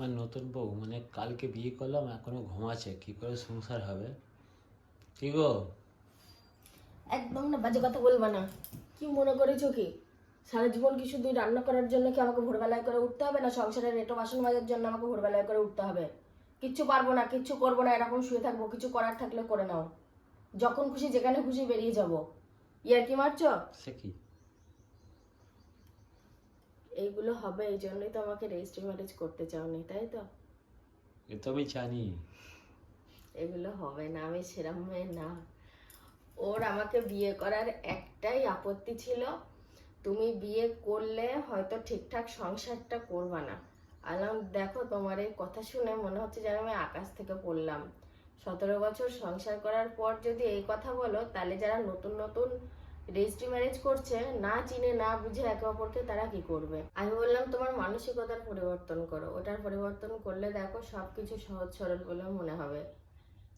আমার নতুন বউ মানে কালকে বিয়ে করলাম এখনও ঘুমাচ্ছে কি করে সংসার হবে? কি গো? একদম না বাজে কথা বলবা না। কি মনে করেছ কি? সারা জীবন কি শুধু রান্না করার জন্য কি আমাকে ভোরবেলায় করে উঠতে হবে না সংসারের রেটো বাসন মাজার জন্য আমাকে ভোরবেলায় করে উঠতে হবে? কিচ্ছু পারব না কিচ্ছু করব না এরকম শুয়ে থাকব কিছু করার থাকলে করে নাও। যখন খুশি যেখানে খুশি বেরিয়ে যাব। ইয়ার কি মারছো? সে কি? এইগুলো হবে এই জন্যই তো আমাকে রেজিস্ট্রি ম্যারেজ করতে চাওনি তাই তো? এ তো আমি জানি। এগুলো হবে না আমি সেরম মেয়ে না। ওর আমাকে বিয়ে করার একটাই আপত্তি ছিল তুমি বিয়ে করলে হয়তো ঠিকঠাক সংসারটা করবা না। আলাম দেখো তোমার এই কথা শুনে মনে হচ্ছে যেন আমি আকাশ থেকে পড়লাম। সতেরো বছর সংসার করার পর যদি এই কথা বলো তাহলে যারা নতুন নতুন রেজিস্ট্রি ম্যারেজ করছে, না চিনে, না বুঝে একে অপরকে তারা কি করবে? আমি বললাম, তোমার মানসিকতার পরিবর্তন করো। ওটার পরিবর্তন করলে দেখো সবকিছু সহজ সরল বলে মনে হবে।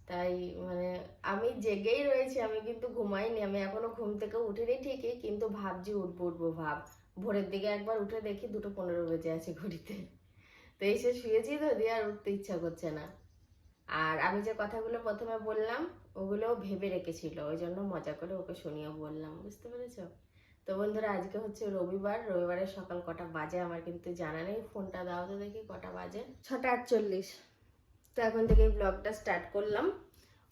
তাই মানে আমি জেগেই রয়েছি, আমি কিন্তু ঘুমাইনি, আমি এখনও ঘুম থেকে উঠিনি ঠিকই, কিন্তু ভাবছি উঠবো উঠবো, ভাব। ভোরের দিকে একবার উঠে দেখি দুটো পনেরো বেজে আছে ঘড়িতে। তো এসে শুয়েছি তো দিয়ে আর উঠতে ইচ্ছা করছে না। আর আমি যে কথাগুলো প্রথমে বললাম ওগুলো ভেবে রেখেছিল। ওই জন্য মজা করে ওকে শুনিয়ে বললাম বুঝতে পেরেছ? তো বন্ধুরা আজকে হচ্ছে রবিবার। রবিবারের সকাল কটা বাজে আমার কিন্তু জানা নেই। ফোনটা দাও তো দেখি কটা বাজে? ছটা আটচল্লিশ। তো এখন থেকে ব্লগটা স্টার্ট করলাম।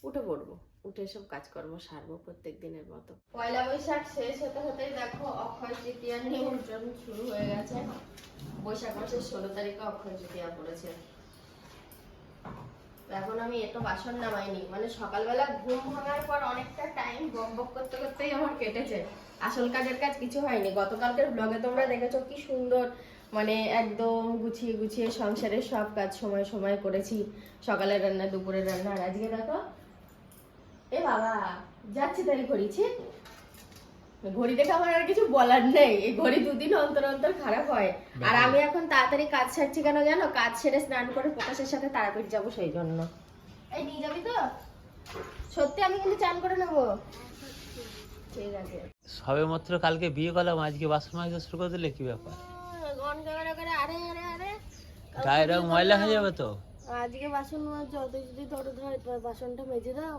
উঠে পড়ব। উঠে সব কাজকর্ম সারবো প্রত্যেক দিনের মতো। পয়লা বৈশাখ শেষ হতে হতেই দেখো অক্ষয় তৃতীয়া নিমন্ত্রণ শুরু হয়ে গেছে। বৈশাখ মাসের ষোলো তারিখে অক্ষয় তৃতীয়া পড়েছে। এখন আমি এত বাসন নামাইনি। মানে সকালবেলা ঘুম ভাঙার পর অনেকটা টাইম বক বক করতে করতেই আমার কেটেছে। আসল কাজের কাজ কিছু হয়নি। গতকালকের ব্লগে তোমরা দেখেছ কি সুন্দর মানে একদম গুছিয়ে গুছিয়ে সংসারের সব কাজ সময় সময় করেছি। সকালের রান্না, দুপুরের রান্না। আর আজকে দেখো, এ বাবা, যাচ্ছি তাই ঘড়িছি ঘড়ি দেখে আমার আর কিছু বলার নেই। এই ঘড়ি দুদিন অন্তর অন্তর খারাপ হয়। আর আমি এখন তাড়াতাড়ি কাজ ছাড়ছি কেন জানো? কাজ ছেড়ে স্নান করে প্রকাশের সাথে তারাপীঠ যাব সেই জন্য। এই নিয়ে যাবি তো? সত্যি আমি কিন্তু চান করে নেব। ঠিক আছে। সবে মাত্র কালকে বিয়ে করলাম আজকে বাসন মাজতে শুরু করে দিলে কি ব্যাপার? গন করে করে আরে আরে আরে। গায়ের রং ময়লা হয়ে যাবে তো? আজকে বাসন যত যদি দরদ হয় বাসনটা মেজে দাও।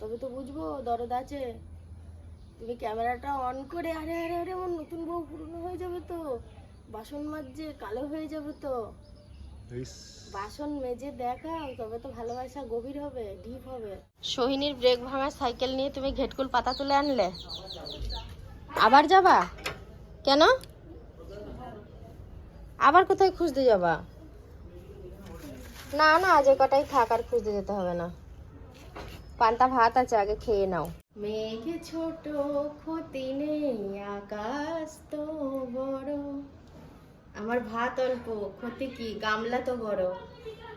তবে তো বুঝব দরদ আছে। তুমি ক্যামেরাটা অন করে আরে আরে আরে আমার নতুন বউ পুরনো হয়ে যাবে তো। বাসন মাজে কালো হয়ে যাবে তো। বাসন মেজে দেখাও তবে তো ভালোবাসা গভীর হবে ডিপ হবে। সোহিনীর ব্রেক ভাঙা সাইকেল নিয়ে তুমি ঘেটকুল পাতা তুলে আনলে। আবার যাবা? কেন? আবার কোথায় খুঁজতে যাবা? না না আজ কটাই থাক আর খুঁজতে যেতে হবে না। পান্তা ভাত আছে আগে খেয়ে নাও। মেঘে ছোট ক্ষতি নেই আকাশ তো বড়। আমার ভাত অল্প ক্ষতি কি? গামলা তো বড়।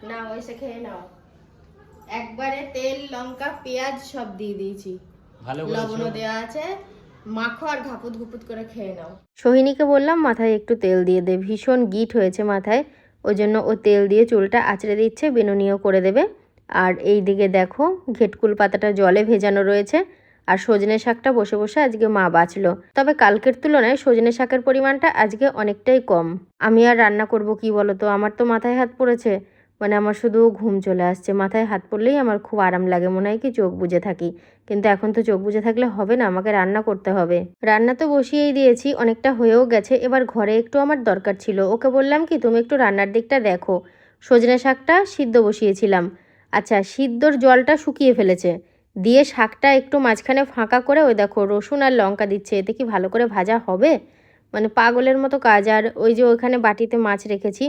না ওইসে খেয়ে নাও। একবারে তেল লঙ্কা পেঁয়াজ সব দিয়ে দিয়েছি। ভালো লবণও দেওয়া আছে। মাখো আর ঘাপুত ঘুপুত করে খেয়ে নাও। সোহিনীকে বললাম মাথায় একটু তেল দিয়ে দে। ভীষণ গিট হয়েছে মাথায়। ওই জন্য ও তেল দিয়ে চুলটা আঁচড়ে দিচ্ছে। বেনুনিও করে দেবে। আর এই দিকে দেখো ঘেটকুল পাতাটা জলে ভেজানো রয়েছে আর সজনে শাকটা বসে বসে আজকে মা বাঁচলো। তবে কালকের তুলনায় সজনে শাকের পরিমাণটা আজকে অনেকটাই কম। আমি আর রান্না করব কি বলো তো আমার তো মাথায় হাত পড়েছে। মানে আমার শুধু ঘুম চলে আসছে। মাথায় হাত পড়লেই আমার খুব আরাম লাগে। মনে হয় কি চোখ বুজে থাকি। কিন্তু এখন তো চোখ বুজে থাকলে হবে না। আমাকে রান্না করতে হবে। রান্না তো বসিয়েই দিয়েছি। অনেকটা হয়েও গেছে। এবার ঘরে একটু আমার দরকার ছিল। ওকে বললাম কি, তুমি একটু রান্নার দিকটা দেখো। সজনে শাকটা সিদ্ধ বসিয়েছিলাম। আচ্ছা সিদ্ধর জলটা শুকিয়ে ফেলেছে। দিয়ে শাকটা একটু মাঝখানে ফাঁকা করে ওই দেখো রসুন আর লঙ্কা দিচ্ছে, এতে কি ভালো করে ভাজা হবে? মানে পাগলের মতো কাজ। আর ওই যে ওইখানে বাটিতে মাছ রেখেছি।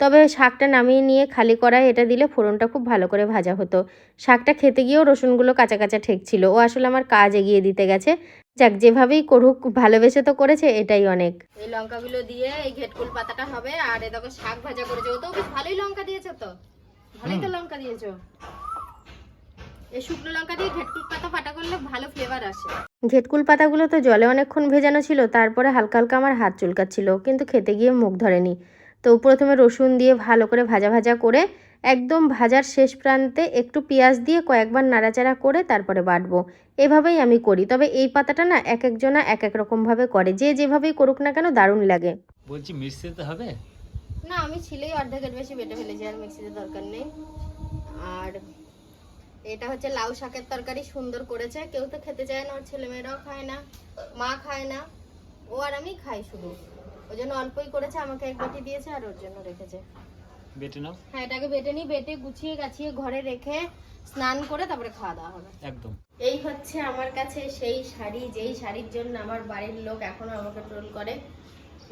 তবে শাকটা নামিয়ে নিয়ে খালি করায় এটা দিলে ফোড়নটা খুব ভালো করে ভাজা হতো। শাকটা খেতে গিয়েও রসুনগুলো কাঁচা কাঁচা ঠেকছিল। ও আসলে আমার কাজ এগিয়ে দিতে গেছে। যাক, যেভাবেই করুক, ভালোবেসে তো করেছে, এটাই অনেক। এই লঙ্কাগুলো দিয়ে এই ঘেটকুল পাতাটা হবে। আর এ দেখো শাক ভাজা করেছে। ও তো ভালোই লঙ্কা দিয়েছে তো। ভালোই তো লঙ্কা দিয়েছ। এই শুকনো লঙ্কা দিয়ে ঘেটকুল পাতা ফাটা করলে ভালো ফ্লেভার আসে। ঘেটকুল পাতাগুলো তো জলে অনেকক্ষণ ভেজানো ছিল তারপরে হালকা হালকা আমার হাত চুলকাচ্ছিল কিন্তু খেতে গিয়ে মুখ ধরেনি। তো প্রথমে রসুন দিয়ে ভালো করে ভাজা ভাজা করে একদম ভাজার শেষ প্রান্তে একটু পেঁয়াজ দিয়ে কয়েকবার নাড়াচাড়া করে তারপরে বাটবো। এভাবেই আমি করি তবে এই পাতাটা না এক একজনা এক এক রকমভাবে করে যে যেভাবেই করুক না কেন দারুণ লাগে। বলছি মিশতে হবে? না আমি ছিলেই অর্ধেকের বেশি বেটে ফেলেছি আর মিক্সিতে দরকার নেই। আর এটা হচ্ছে লাউ শাকের তরকারি সুন্দর করেছে। কেউ তো খেতে চায় না ওর ছেলেমেয়েরাও খায় না মা খায় না। ও আর আমি খাই শুধু। ওই জন্য অল্পই করেছে আমাকে এক বাটি দিয়েছে আর ওর জন্য রেখেছে। বেটে নাও। হ্যাঁ এটাকে বেটে নিই বেটে গুছিয়ে গাছিয়ে ঘরে রেখে স্নান করে তারপরে খাওয়া দাওয়া হবে। একদম। এই হচ্ছে আমার কাছে সেই শাড়ি যেই শাড়ির জন্য আমার বাড়ির লোক এখনও আমাকে ট্রোল করে।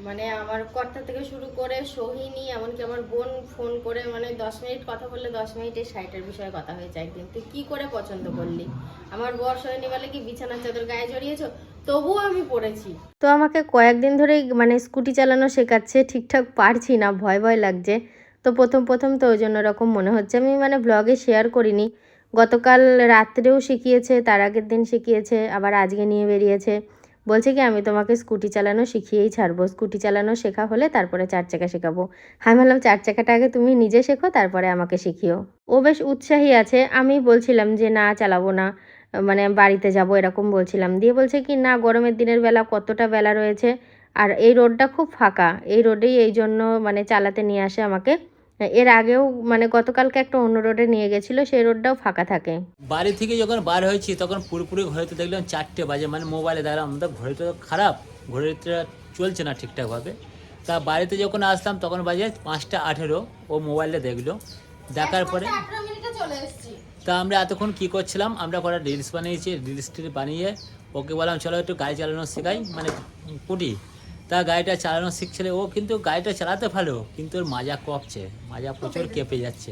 মানে আমার কর্তা থেকে শুরু করে সোহিনী, এমনকি আমার বোন ফোন করে মানে দশ মিনিট কথা বললে দশ মিনিটে শাড়িটার বিষয়ে কথা হয়েছে একদিন। তুই কী করে পছন্দ করলি? আমার বর সোহিনী বলে কি, বিছানার চাদর গায়ে জড়িয়েছো? তবুও আমি পড়েছি। তো আমাকে কয়েকদিন ধরেই মানে স্কুটি চালানো শেখাচ্ছে, ঠিকঠাক পারছি না, ভয় ভয় লাগছে। তো প্রথম প্রথম তো ওই জন্য ওরকম মনে হচ্ছে। আমি মানে ব্লগে শেয়ার করিনি। গতকাল রাত্রেও শিখিয়েছে, তার আগের দিন শিখিয়েছে, আবার আজকে নিয়ে বেরিয়েছে। বলছে কি, আমি তোমাকে স্কুটি চালানো শিখিয়েই ছাড়বো। স্কুটি চালানো শেখা হলে তারপরে চার চাকা শেখাবো। আমি বললাম চার চাকাটা আগে তুমি নিজে শেখো, তারপরে আমাকে শিখিও। ও বেশ উৎসাহী আছে। আমি বলছিলাম যে, না, চালাবো না। মানে বাড়িতে যাব, এরকম বলছিলাম। দিয়ে বলছে কি, না, গরমের দিনের বেলা কতটা বেলা রয়েছে? আর এই রোডটা খুব ফাঁকা। এই রোডেই এই জন্য মানে চালাতে নিয়ে আসে আমাকে। এর আগেও মানে গতকালকে একটা অন্য রোডে নিয়ে গেছিল সেই রোডটাও ফাঁকা থাকে। বাড়ি থেকে যখন বার হয়েছি তখন পুরোপুরি ঘড়িতে দেখলাম চারটে বাজে মানে মোবাইলে দেখলাম আমাদের ঘড়িটা তো খারাপ ঘড়িটা চলছে না ঠিকঠাকভাবে। তা বাড়িতে যখন আসলাম তখন বাজে পাঁচটা আঠেরো ও মোবাইলে দেখল। দেখার পরে আঠারো মিনিটে চলে এসেছি। তা আমরা এতক্ষণ কী করছিলাম আমরা কটা রিলস বানিয়েছি রিলস বানিয়ে ওকে বললাম চলো একটু গাড়ি চালানো শেখাই। মানে কুটি তা গাড়িটা চালানো শিখছিল ও কিন্তু গাড়িটা চালাতে ভালো কিন্তু ওর মাজা কপছে। মাজা প্রচুর কেঁপে যাচ্ছে।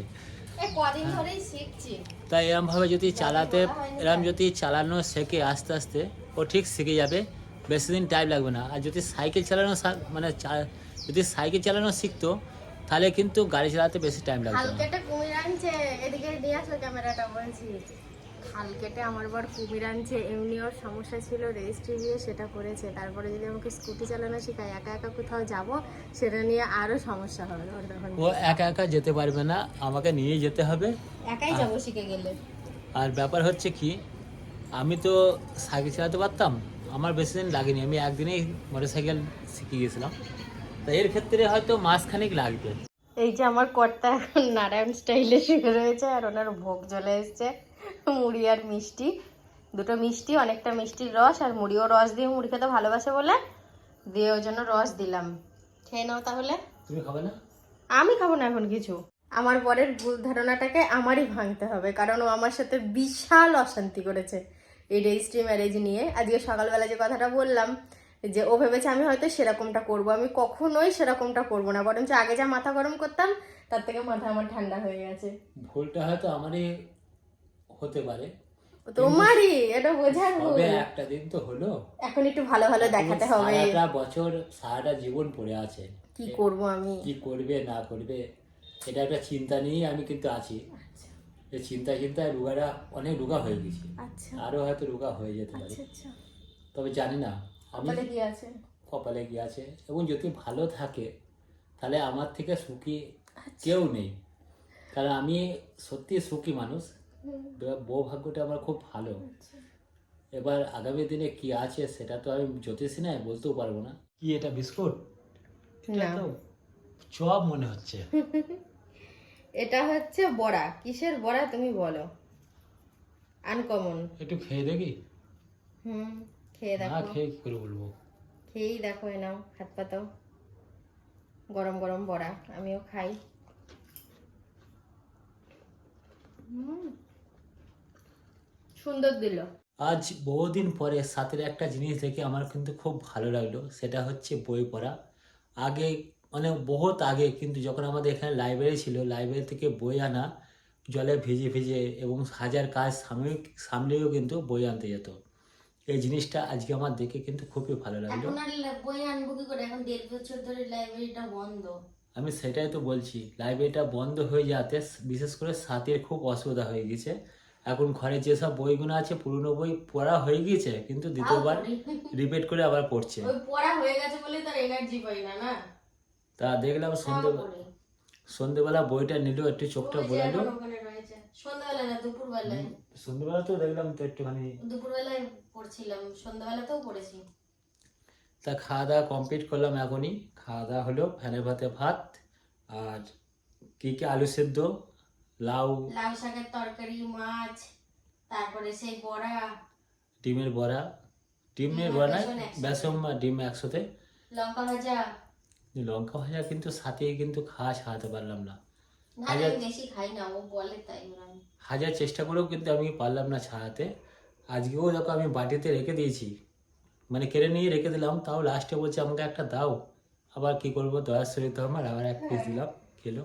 তাই এরমভাবে যদি চালাতে এরম যদি চালানো শেখে আস্তে আস্তে ও ঠিক শিখে যাবে। বেশি দিন টাইম লাগবে না। আর যদি সাইকেল চালানো মানে যদি সাইকেল চালানো শিখতো তাহলে কিন্তু গাড়ি চালাতে বেশি টাইম লাগতো বলছি খালকেটে আমার বর কুমির আনছে এমনি ওর সমস্যা ছিল রেজিস্ট্রি দিয়ে সেটা করেছে। তারপরে যদি আমাকে স্কুটি চালানো শেখায় একা একা কোথাও যাব সেটা নিয়ে আরও সমস্যা হবে ওর তখন। ও একা একা যেতে পারবে না আমাকে নিয়ে যেতে হবে। একাই যাব শিখে গেলে। আর ব্যাপার হচ্ছে কি আমি তো সাইকেল চালাতে পারতাম আমার বেশি দিন লাগেনি। আমি একদিনেই মোটর সাইকেল শিখে গেছিলাম। তা এর ক্ষেত্রে হয়তো মাসখানেক লাগবে। এই যে আমার কর্তা এখন নারায়ণ স্টাইলে শুয়ে রয়েছে আর ওনার ভোগ জ্বলে এসছে। মুড়ি আর মিষ্টি। দুটো মিষ্টি অনেকটা মিষ্টির রস আর মুড়িও রস দিয়ে মুড়ি খেতে ভালোবাসে বলে দিয়ে ওই জন্য রস দিলাম। খেয়ে নাও তাহলে। তুমি খাবে না? আমি খাব না এখন কিছু। আমার পরের ভুল ধারণাটাকে আমারই ভাঙতে হবে কারণ ও আমার সাথে বিশাল অশান্তি করেছে এই রেজিস্ট্রি ম্যারেজ নিয়ে। আজকে সকালবেলা যে কথাটা বললাম যে ও ভেবেছে আমি হয়তো সেরকমটা করব আমি কখনোই সেরকমটা করব না বরঞ্চ আগে যা মাথা গরম করতাম তার থেকে মাথা আমার ঠান্ডা হয়ে গেছে। ভুলটা হয়তো আমারই হতে পারে। তোমারই এটা বোঝার তবে একটা দিন তো হলো। এখন একটু ভালো ভালো দেখাতে হবে। সারাটা বছর সারাটা জীবন পড়ে আছে। কি করব আমি? কি করবে না করবে এটা একটা চিন্তা নিয়েই আমি কিন্তু আছি। এই চিন্তা চিন্তায় রোগাটা অনেক রোগা হয়ে গেছে। আচ্ছা। আরও হয়তো রোগা হয়ে যেতে পারে। আচ্ছা আচ্ছা। তবে জানি না আমি বলে কি আছে? কপালে কি আছে? এবং যদি ভালো থাকে তাহলে আমার থেকে সুখী কেউ নেই। কারণ আমি সত্যি সুখী মানুষ। বউ ভাগ্যটা আমার খুব ভালো। এবার আগামী দিনে কি আছে সেটা তো আমি জ্যোতিষী নাই বলতেও পারব না। কি এটা বিস্কুট। তো চপ মনে হচ্ছে। এটা হচ্ছে বড়া। কিসের বড়া তুমি বলো? আনকমন একটু খেয়ে দেখি? হুম খেয়ে না দেখো। খেয়ে কি করে বলব? খেয়েই দেখো এ নাও হাত পাতাও গরম গরম বড়া আমিও খাই। হুম, সুন্দর দিল। আজ বহুদিন পরে সাথের একটা জিনিস দেখে আমার কিন্তু খুব ভালো লাগল সেটা হচ্ছে বই পড়া। আগে মানে বহুত আগে কিন্তু যখন আমাদের এখানে লাইব্রেরি ছিল লাইব্রেরি থেকে বই আনা জলে ভিজে ভিজে এবং হাজার কাজ সামনে সামলেও কিন্তু বই আনতে যেত। এই জিনিসটা আজকে আমার দেখে কিন্তু খুবই ভালো লাগল। বই আনব কি করে? এখন দেড় বছর ধরে লাইব্রেরিটা বন্ধ। আমি সেটাই তো বলছি লাইব্রেরিটা বন্ধ হয়ে যাতে বিশেষ করে সাথের খুব অসুবিধা হয়ে গেছে। এখন ঘরে যেসব বইগুলো আছে পুরনো বই পড়া হয়ে গিয়েছে কিন্তু দ্বিতীয়বার রিপিট করে আবার পড়ছে। পড়া হয়ে গেছে বলে তার এনার্জি পাই না না? তা দেখলাম সন্ধে সন্ধেবেলা বইটা নিল একটু চোখটা বোলালো। সন্ধ্যাবেলা না দুপুরবেলায়? সন্ধেবেলা তো দেখলাম তো একটুখানি দুপুরবেলায় পড়ছিলাম সন্ধ্যাবেলাতেও পড়েছি। তা খাওয়া দাওয়া কমপ্লিট করলাম এখনই। খাওয়া দাওয়া হলো ফ্যানের ভাতে ভাত আর কি কি আলু সেদ্ধ লাউ লাউ শাকের তরকারি মাছ তারপরে সেই বড়া। ডিমের বড়া। ডিমের বড়া না বেসন বা ডিম একসাথে। লঙ্কা ভাজা। লঙ্কা ভাজা কিন্তু সাথে কিন্তু খাওয়া সারাতে পারলাম না। আচ্ছা। বেশি খাই না ও বলে তাই হাজার চেষ্টা করেও কিন্তু আমি পারলাম না ছাড়াতে। আজকেও দেখো আমি বাটিতে রেখে দিয়েছি। মানে কেড়ে নিয়ে রেখে দিলাম তাও লাস্টে বলছে আমাকে একটা দাও। আবার কি করব দয়ার শরীর তো আমার আবার এক পিস দিলাম খেলো।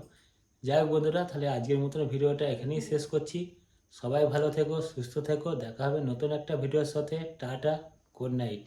যাই হোক বন্ধুরা, তাহলে আজকের মতন ভিডিওটা এখানেই শেষ করছি। সবাই ভালো থেকো, সুস্থ থেকো, দেখা হবে নতুন একটা ভিডিওর সাথে। Tata good night